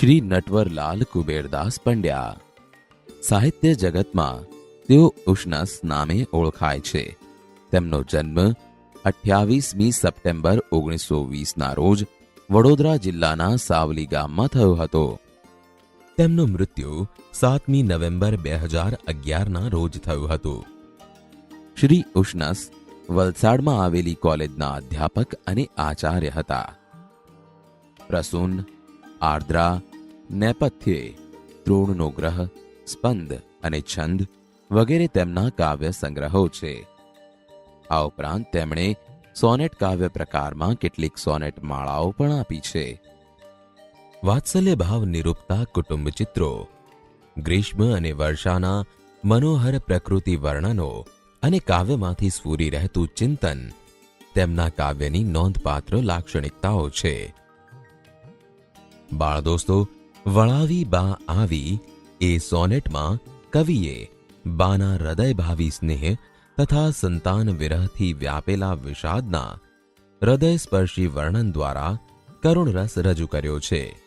શ્રી નટવરલાલ કુબેરદાસ પંડ્યા. સાહિત્ય જગતમાં તેઓ ઉષ્ણસ નામે ઓળખાય છે. તેમનો જન્મ અઠ્યાવીસમી સપ્ટેમ્બર ઓગણીસો વીસના રોજ વડોદરા જિલ્લાના સાવલી ગામમાં થયો હતો. તેમનું મૃત્યુ સાતમી નવેમ્બર બે હજાર અગિયારના રોજ થયું હતું. શ્રી ઉષ્ણસ વલસાડમાં આવેલી કોલેજના અધ્યાપક અને આચાર્ય હતા. પ્રસૂન, આર્દ્રા નેપથ્યે દ્રોણનો ગ્રહ, સ્પંદ અને છંદ વગેરે તેમના કાવ્ય સંગ્રહો છે. આ ઉપરાંત તેમણે સોનેટ કાવ્ય પ્રકારમાં કેટલીક સોનેટ માળાઓ પણ આપી છે. વાત્સલ્ય ભાવ નિરૂપતા કુટુંબ ચિત્રો, ગ્રીષ્મ અને વર્ષાના મનોહર પ્રકૃતિ વર્ણનો અને કાવ્યમાંથી સ્ફૂરી રહેતું ચિંતન તેમના કાવ્યની નોંધપાત્ર લાક્ષણિકતાઓ છે. બાળ દોસ્તો વળાવી બા આવી એ સોનેટમાં કવિએ બાના હૃદયભાવી સ્નેહ તથા સંતાન વિરહથી વ્યાપેલા વિષાદના હૃદયસ્પર્શી વર્ણન દ્વારા કરુણ રસ રજૂ કર્યો છે.